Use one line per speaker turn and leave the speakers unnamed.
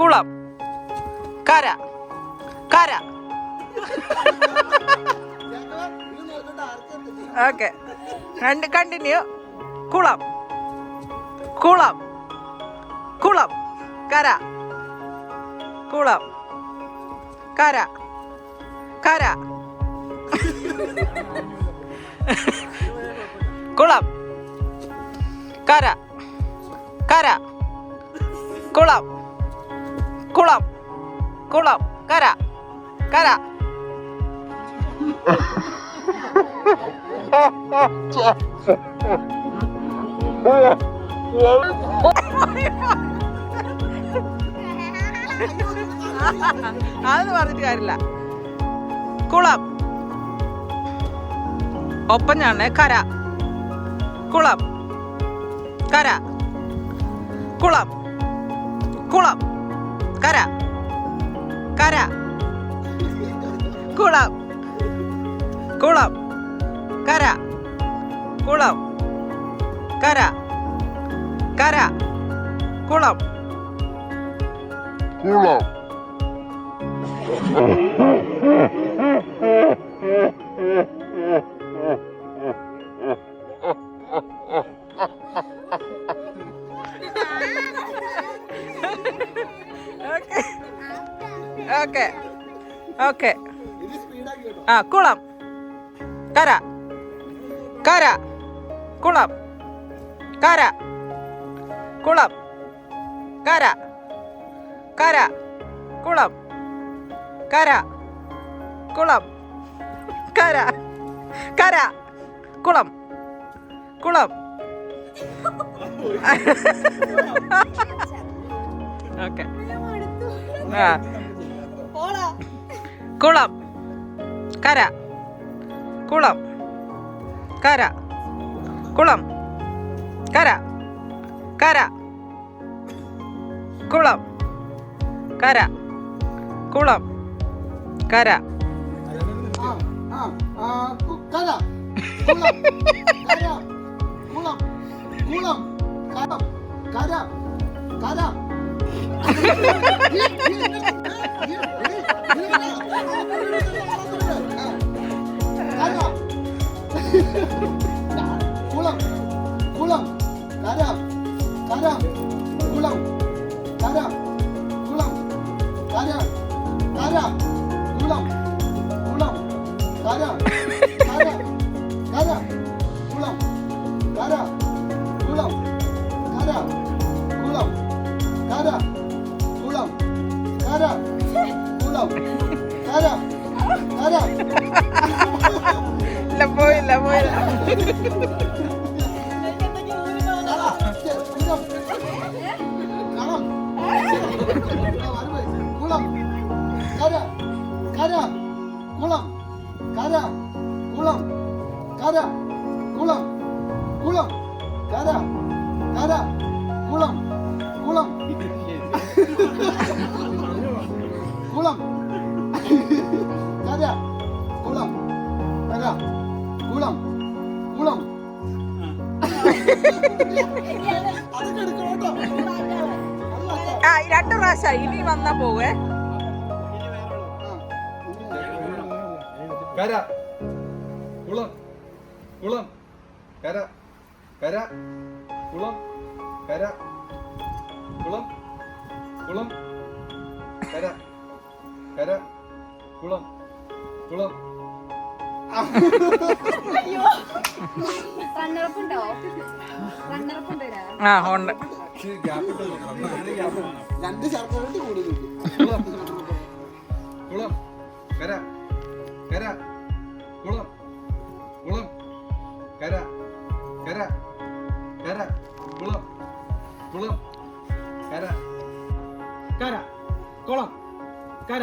കുളം. കര. കര. ഓക്കെ. രണ്ട് കണ്ടിന്യൂ കുളം. കുളം. കുളം. കര. കുളം. കര. കര. കുളം. കര. കര. കുളം. കുളം. കുളം. കര. കര. അതൊന്നും പറഞ്ഞിട്ട് കാര്യമില്ല. കുളം. ഒപ്പം ഞാൻ കര. കുളം. കര. കുളം. കുളം. കര. കര. കുളം. കുളം. കര. കുളം. കര. കര. കുളം.
Kulam.
ഓക്കെ. ഓക്കെ. ആ കുളം. കര. കര. കുളം. കര. കുളം. കര. കര. കുളം. കര. കുളം. കര. കര. കുളം. കുളം. ഓക്കെ. ആ. കുളം കര കുളം കര കുളം കര കര കുളം കര കുളം കര
കുളം കര കര കര കര കുളം കുളം കര കര കുളം കര കുളം കര കര കുളം കുളം കര കര കര കുളം കര കുളം കര കുളം കര കുളം കര കുളം കര കര
ഇല്ല പോയില്ല പോയില്ല
കുളം കര കുളം കര കുളം കുളം കുളം കര കര കുളം കുളം കുളം കുളം കുളം അതൊക്കെ എടുക്കണം കേട്ടോ.
ആ രണ്ട് പ്രാവശ്യം ഇനി വന്നാ പോവേ.
കര. കുളം കുളം കര. കര. കുളം കര. കുളം കുളം കര. കര. കുളം. കുളം.
ആ ഹോണ്ട
രണ്ട് ശർക്കരട്ട് കൂടുതൽ
കുളം. കുളം. കര കര കുളം. കുളം. കര കര കര കുളം. കുളം. കര
കര. കുളം. കര.